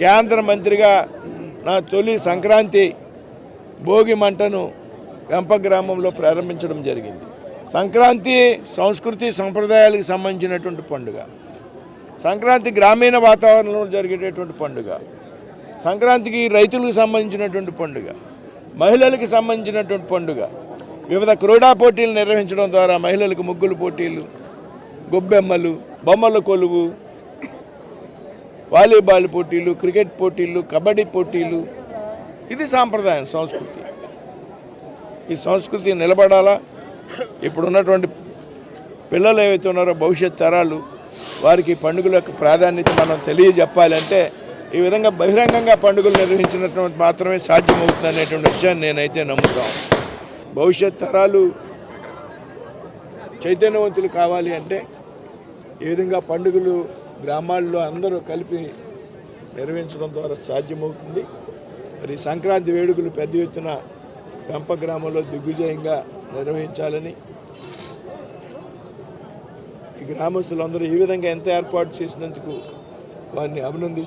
కేంద్ర మంత్రిగా నా తొలి సంక్రాంతి భోగి మంటను వెంప గ్రామంలో ప్రారంభించడం జరిగింది. సంక్రాంతి సంస్కృతి సంప్రదాయాలకు సంబంధించినటువంటి పండుగ. సంక్రాంతి గ్రామీణ వాతావరణంలో జరిగేటటువంటి పండుగ. సంక్రాంతికి రైతులకు సంబంధించినటువంటి పండుగ. మహిళలకు సంబంధించినటువంటి పండుగ. వివిధ క్రీడా పోటీలు నిర్వహించడం ద్వారా మహిళలకు ముగ్గులు పోటీలు గొబ్బెమ్మలు బొమ్మల కొలువు వాలీబాల్ పోటీలు క్రికెట్ పోటీలు కబడ్డీ పోటీలు. ఇది సాంప్రదాయం సంస్కృతి. ఈ సంస్కృతి నిలబడాలా? ఇప్పుడున్నటువంటి పిల్లలు ఏవైతే ఉన్నారో భవిష్యత్ తరాలు వారికి పండుగల యొక్క ప్రాధాన్యత మనం తెలియజెప్పాలంటే ఈ విధంగా బహిరంగంగా పండుగలు నిర్వహించినటువంటి మాత్రమే సాధ్యమవుతుంది అనేటువంటి విషయాన్ని నేనైతే నమ్ముతాను భవిష్యత్ తరాలు చైతన్యవంతులు కావాలి అంటే ఈ విధంగా పండుగలు గ్రామాల్లో అందరూ కలిపి నిర్వహించడం ద్వారా సాధ్యమవుతుంది. మరి సంక్రాంతి వేడుకలు పెద్ద ఎత్తున పెంప గ్రామంలో దిగ్విజయంగా నిర్వహించాలని ఈ గ్రామస్తులందరూ ఈ విధంగా ఎంత ఏర్పాటు చేసినందుకు వారిని అభినందిస్తూ